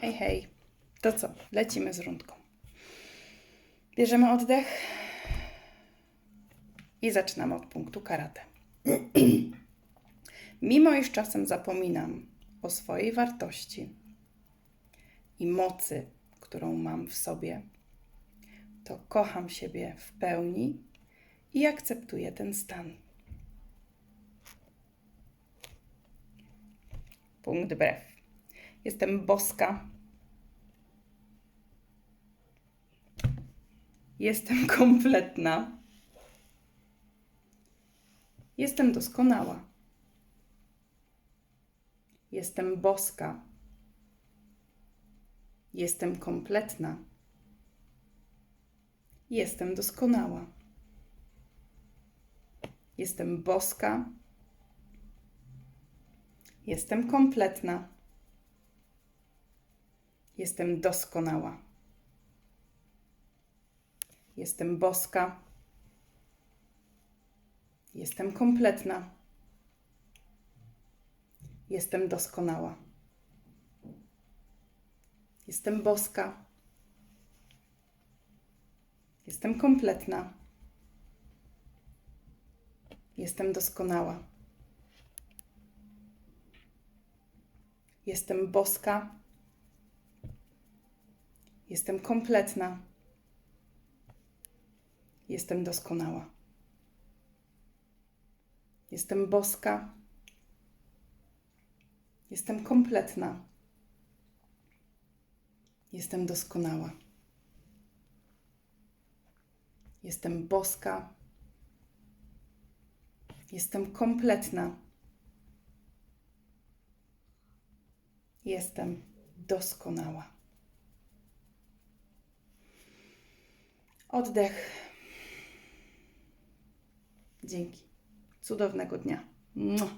Hej, hej. To co? Lecimy z rundką. Bierzemy oddech i zaczynamy od punktu karate. Mimo iż czasem zapominam o swojej wartości i mocy, którą mam w sobie, to kocham siebie w pełni i akceptuję ten stan. Punkt brew. Jestem boska. Jestem kompletna. Jestem doskonała. Jestem boska. Jestem kompletna. Jestem doskonała. Jestem boska. Jestem kompletna. Jestem doskonała. Jestem boska. Jestem kompletna. Jestem doskonała. Jestem boska. Jestem kompletna. Jestem doskonała. Jestem boska. Jestem kompletna. Jestem doskonała. Jestem boska. Jestem kompletna. Jestem doskonała. Jestem boska. Jestem kompletna. Jestem doskonała. Oddech. Dzięki. Cudownego dnia. Mua.